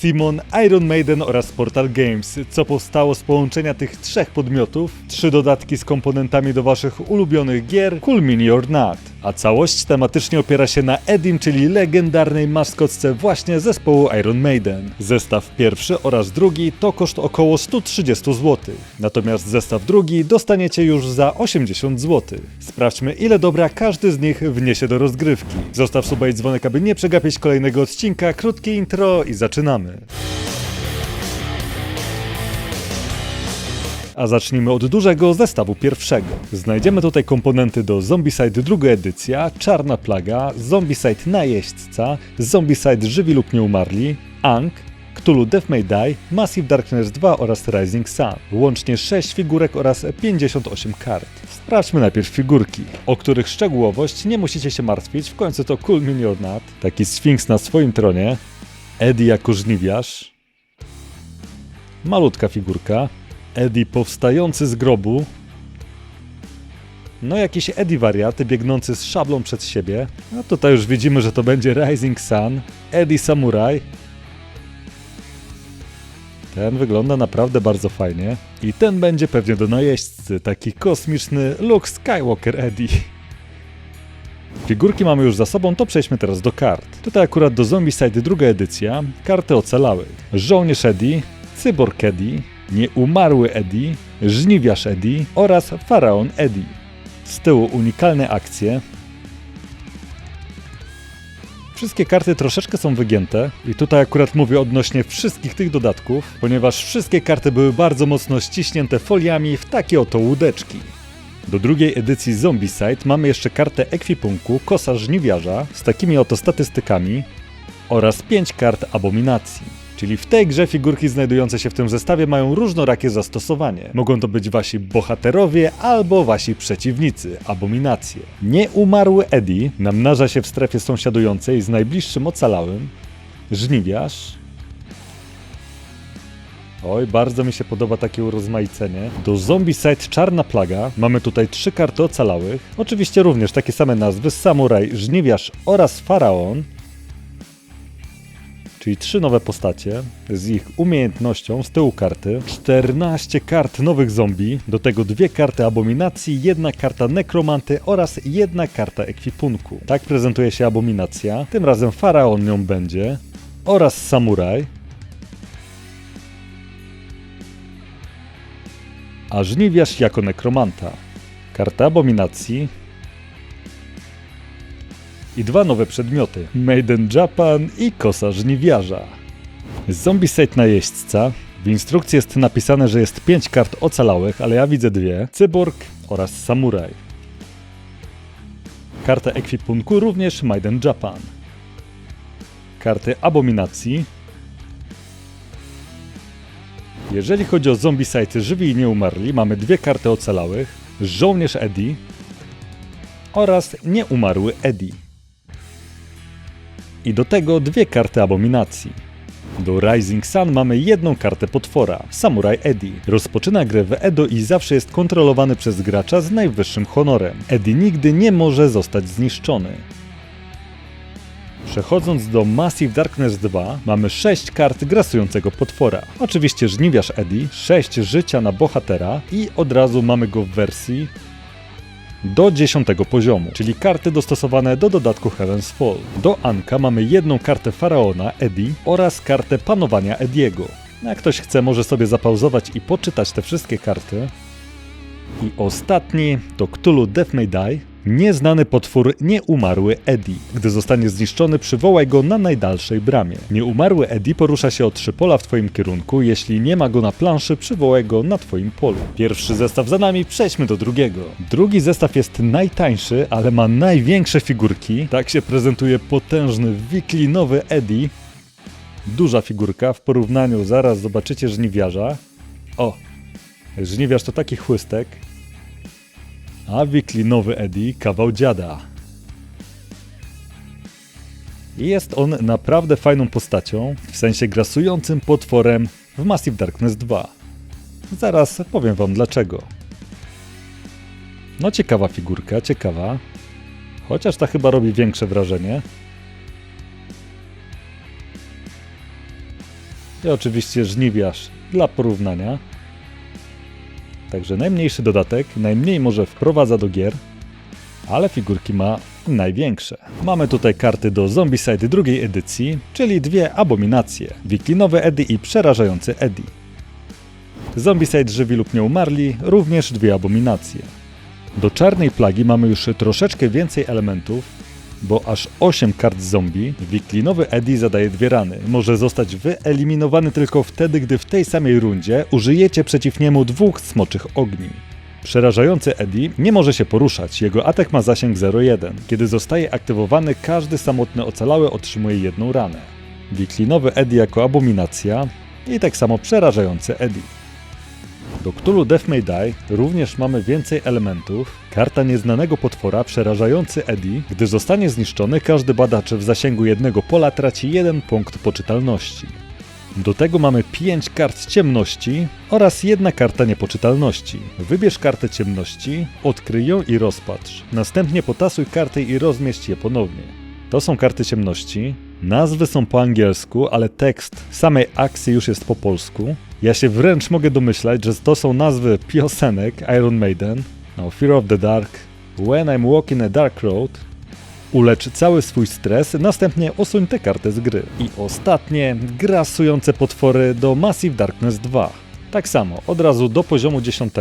Simon, Iron Maiden oraz Portal Games, co powstało z połączenia tych trzech podmiotów, trzy dodatki z komponentami do waszych ulubionych gier, Culmin or Not. A całość tematycznie opiera się na Edim, czyli legendarnej maskotce właśnie zespołu Iron Maiden. Zestaw pierwszy oraz drugi to koszt około 130 zł. Natomiast zestaw drugi dostaniecie już za 80 zł. Sprawdźmy ile dobra każdy z nich wniesie do rozgrywki. Zostaw suba i dzwonek, aby nie przegapić kolejnego odcinka, krótkie intro i zaczynamy. A zacznijmy od dużego zestawu pierwszego. Znajdziemy tutaj komponenty do Zombicide druga edycja, Czarna Plaga, Zombicide Najeźdźca, Zombicide Żywi lub Nieumarli, Ankh, Cthulhu Death May Die, Massive Darkness 2 oraz Rising Sun. Łącznie 6 figurek oraz 58 kart. Sprawdźmy najpierw figurki, o których szczegółowość nie musicie się martwić, w końcu to Cool Minionat, taki Sfinks na swoim tronie, Eddie jako żniwiarz, malutka figurka, Eddie powstający z grobu, no jakiś Eddie wariaty biegnący z szablą przed siebie, a tutaj już widzimy, że to będzie Rising Sun, Eddie Samurai, ten wygląda naprawdę bardzo fajnie. I ten będzie pewnie do najeźdźcy, taki kosmiczny Luke Skywalker Eddie. Figurki mamy już za sobą, to przejdźmy teraz do kart. Tutaj akurat do Zombicide druga edycja, karty ocalałych. Żołnierz Eddie, Cyborg Eddie, Nieumarły Eddie, Żniwiarz Eddie oraz Faraon Eddie. Z tyłu unikalne akcje, Wszystkie karty troszeczkę są wygięte i tutaj akurat mówię odnośnie wszystkich tych dodatków, ponieważ wszystkie karty były bardzo mocno ściśnięte foliami w takie oto łódeczki. Do drugiej edycji Zombicide mamy jeszcze kartę ekwipunku Kosa Żniwiarza z takimi oto statystykami oraz 5 kart Abominacji. Czyli w tej grze figurki znajdujące się w tym zestawie mają różnorakie zastosowanie. Mogą to być wasi bohaterowie albo wasi przeciwnicy, abominacje. Nieumarły Eddie namnaża się w strefie sąsiadującej z najbliższym ocalałym. Żniwiarz. Oj, bardzo mi się podoba takie urozmaicenie. Do Zombicide Czarna Plaga mamy tutaj trzy karty ocalałych. Oczywiście również takie same nazwy, Samuraj, Żniwiarz oraz Faraon czyli trzy nowe postacie z ich umiejętnością z tyłu karty, 14 kart nowych zombie, do tego dwie karty abominacji, jedna karta nekromanty oraz jedna karta ekwipunku. Tak prezentuje się abominacja, tym razem faraon nią będzie oraz samuraj. A żniwiarz jako nekromanta. Karta abominacji, i dwa nowe przedmioty: Maiden Japan i kosa żniwiarza. Zombicide najeźdźca. W instrukcji jest napisane, że jest 5 kart ocalałych, ale ja widzę dwie: cyborg oraz samuraj. Karta ekwipunku również Maiden Japan. Karty abominacji. Jeżeli chodzi o Zombicide żywi i nieumarli, mamy dwie karty ocalałych: żołnierz Eddie oraz nieumarły Eddie i do tego dwie karty abominacji. Do Rising Sun mamy jedną kartę potwora, Samurai Eddie. Rozpoczyna grę w Edo i zawsze jest kontrolowany przez gracza z najwyższym honorem. Eddie nigdy nie może zostać zniszczony. Przechodząc do Massive Darkness 2, mamy 6 kart grasującego potwora. Oczywiście żniwiarz Eddie, 6 życia na bohatera i od razu mamy go w wersji do 10 poziomu, czyli karty dostosowane do dodatku Heaven's Fall. Do Anka mamy jedną kartę Faraona, Eddie oraz kartę Panowania Ediego. Jak ktoś chce, może sobie zapauzować i poczytać te wszystkie karty. I ostatni to Cthulhu Death May Die, Nieznany potwór Nieumarły Eddie. Gdy zostanie zniszczony, przywołaj go na najdalszej bramie. Nieumarły Eddie porusza się o trzy pola w twoim kierunku. Jeśli nie ma go na planszy, przywołaj go na twoim polu. Pierwszy zestaw za nami, przejdźmy do drugiego. Drugi zestaw jest najtańszy, ale ma największe figurki. Tak się prezentuje potężny, wiklinowy Eddie. Duża figurka w porównaniu, zaraz zobaczycie żniwiarza. O, żniwiarz to taki chłystek, a wiklinowy Eddie kawał dziada. Jest on naprawdę fajną postacią, w sensie grasującym potworem w Massive Darkness 2. Zaraz powiem wam dlaczego. No ciekawa figurka, ciekawa. Chociaż ta chyba robi większe wrażenie. i oczywiście żniwiarz dla porównania. Także najmniejszy dodatek, najmniej może wprowadza do gier, ale figurki ma największe. Mamy tutaj karty do Zombicide drugiej edycji, czyli dwie abominacje. Wiklinowy Eddie i przerażający Eddie. Zombicide żywi lub nieumarli, również dwie abominacje. Do czarnej plagi mamy już troszeczkę więcej elementów, bo aż 8 kart zombie, wiklinowy Eddie zadaje dwie rany. Może zostać wyeliminowany tylko wtedy, gdy w tej samej rundzie użyjecie przeciw niemu dwóch smoczych ogni. Przerażający Eddie nie może się poruszać, jego atak ma zasięg 0,1. Kiedy zostaje aktywowany, każdy samotny ocalały otrzymuje jedną ranę. Wiklinowy Eddie jako abominacja i tak samo przerażający Eddie. Do Cthulhu Death May Die również mamy więcej elementów. Karta nieznanego potwora przerażający Eddie. Gdy zostanie zniszczony, każdy badacz w zasięgu jednego pola traci jeden punkt poczytalności. Do tego mamy 5 kart ciemności oraz jedna karta niepoczytalności. Wybierz kartę ciemności, odkryj ją i rozpatrz. Następnie potasuj karty i rozmieść je ponownie. To są karty ciemności. Nazwy są po angielsku, ale tekst samej akcji już jest po polsku. Ja się wręcz mogę domyślać, że to są nazwy piosenek Iron Maiden, no, Fear of the Dark, When I'm Walking a Dark Road, Ulecz cały swój stres, następnie usuń tę kartę z gry. I ostatnie, grasujące potwory do Massive Darkness 2. Tak samo, od razu do poziomu 10.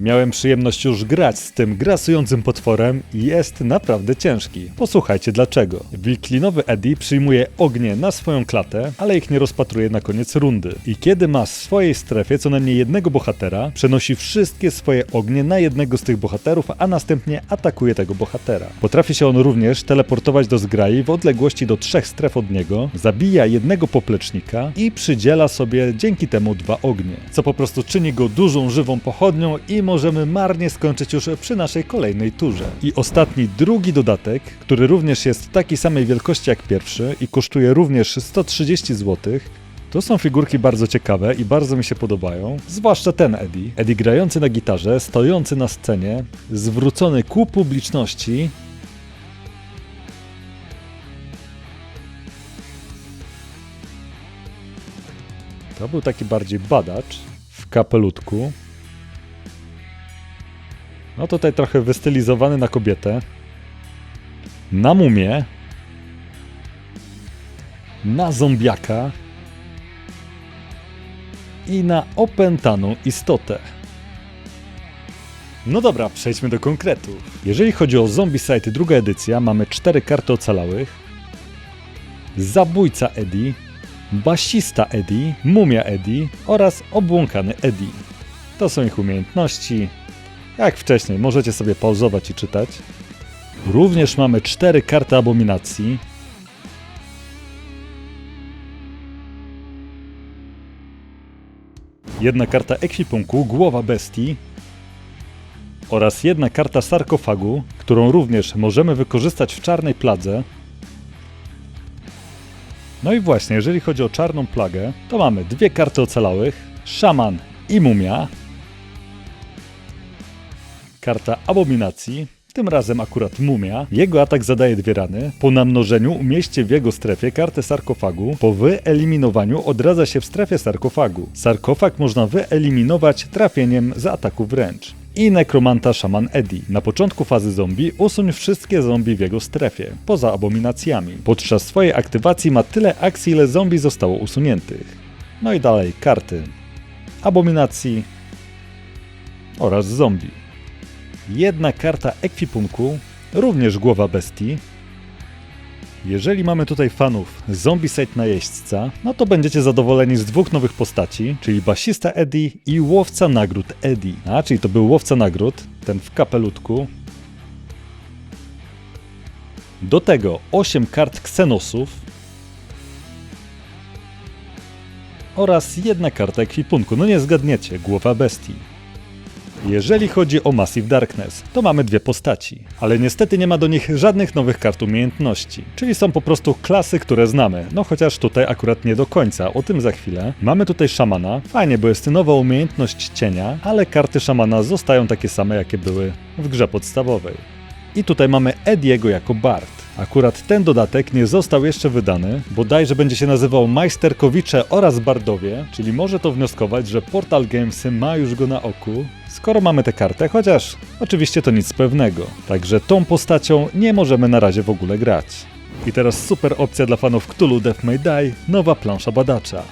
Miałem przyjemność już grać z tym grasującym potworem i jest naprawdę ciężki. Posłuchajcie dlaczego. Wilklinowy Eddie przyjmuje ognie na swoją klatę, ale ich nie rozpatruje na koniec rundy. I kiedy ma w swojej strefie co najmniej jednego bohatera, przenosi wszystkie swoje ognie na jednego z tych bohaterów, a następnie atakuje tego bohatera. Potrafi się on również teleportować do zgrai w odległości do trzech stref od niego, zabija jednego poplecznika i przydziela sobie dzięki temu dwa ognie, co po prostu czyni go dużą żywą pochodnią i możemy marnie skończyć już przy naszej kolejnej turze. I ostatni, drugi dodatek, który również jest takiej samej wielkości jak pierwszy i kosztuje również 130 zł, to są figurki bardzo ciekawe i bardzo mi się podobają, zwłaszcza ten Eddie. Eddie grający na gitarze, stojący na scenie, zwrócony ku publiczności. To był taki bardziej badacz w kapelutku. No tutaj trochę wystylizowany na kobietę. Na mumię. Na zombiaka. I na opętaną istotę. No dobra, przejdźmy do konkretów. Jeżeli chodzi o Zombicide druga edycja, mamy cztery karty ocalałych. Zabójca Eddie, basista Eddie, mumia Eddie oraz obłąkany Eddie. To są ich umiejętności, jak wcześniej, możecie sobie pauzować i czytać. Również mamy cztery karty abominacji. Jedna karta ekwipunku, głowa bestii. Oraz jedna karta sarkofagu, którą również możemy wykorzystać w czarnej pladze. No i właśnie, jeżeli chodzi o czarną plagę, to mamy dwie karty ocalałych, szaman i mumia, karta Abominacji, tym razem akurat Mumia. Jego atak zadaje dwie rany. Po namnożeniu umieście w jego strefie kartę sarkofagu. Po wyeliminowaniu odradza się w strefie sarkofagu. Sarkofag można wyeliminować trafieniem z ataku wręcz. I nekromanta szaman Eddie. Na początku fazy zombie usuń wszystkie zombie w jego strefie, poza abominacjami. Podczas swojej aktywacji ma tyle akcji, ile zombie zostało usuniętych. No i dalej karty abominacji oraz zombie jedna karta ekwipunku, również głowa bestii. Jeżeli mamy tutaj fanów Zombicide Najeźdźca, no to będziecie zadowoleni z dwóch nowych postaci, czyli basista Eddie i łowca nagród Eddie. A, czyli to był łowca nagród, ten w kapelutku. Do tego 8 kart ksenosów oraz jedna karta ekwipunku. No nie zgadniecie, głowa bestii. Jeżeli chodzi o Massive Darkness, to mamy dwie postaci, ale niestety nie ma do nich żadnych nowych kart umiejętności, czyli są po prostu klasy, które znamy, no chociaż tutaj akurat nie do końca, o tym za chwilę. Mamy tutaj szamana, fajnie, bo jest nowa umiejętność cienia, ale karty szamana zostają takie same, jakie były w grze podstawowej. I tutaj mamy Ediego jako Bard. Akurat ten dodatek nie został jeszcze wydany, bodajże będzie się nazywał Majsterkowicze oraz Bardowie, czyli może to wnioskować, że Portal Gamesy ma już go na oku, skoro mamy tę kartę, chociaż oczywiście to nic pewnego. Także tą postacią nie możemy na razie w ogóle grać. I teraz super opcja dla fanów Cthulhu Death May Die, nowa plansza badacza.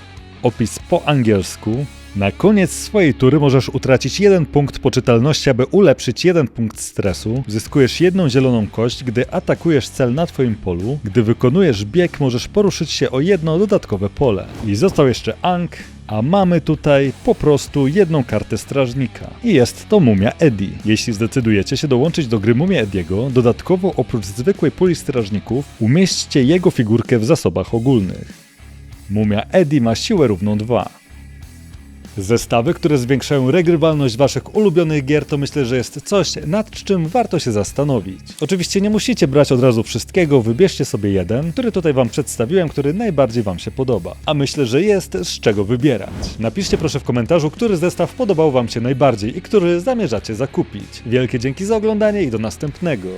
Opis po angielsku. Na koniec swojej tury możesz utracić jeden punkt poczytalności, aby ulepszyć jeden punkt stresu. Zyskujesz jedną zieloną kość, gdy atakujesz cel na twoim polu. Gdy wykonujesz bieg, możesz poruszyć się o jedno dodatkowe pole. I został jeszcze Ang, a mamy tutaj po prostu jedną kartę strażnika. I jest to Mumia Eddie. Jeśli zdecydujecie się dołączyć do gry Mumia Ediego, dodatkowo oprócz zwykłej puli strażników, umieśćcie jego figurkę w zasobach ogólnych. Mumia Eddie ma siłę równą 2. Zestawy, które zwiększają regrywalność waszych ulubionych gier, to myślę, że jest coś, nad czym warto się zastanowić. Oczywiście nie musicie brać od razu wszystkiego, wybierzcie sobie jeden, który tutaj wam przedstawiłem, który najbardziej wam się podoba. A myślę, że jest z czego wybierać. Napiszcie proszę w komentarzu, który zestaw podobał wam się najbardziej i który zamierzacie zakupić. Wielkie dzięki za oglądanie i do następnego.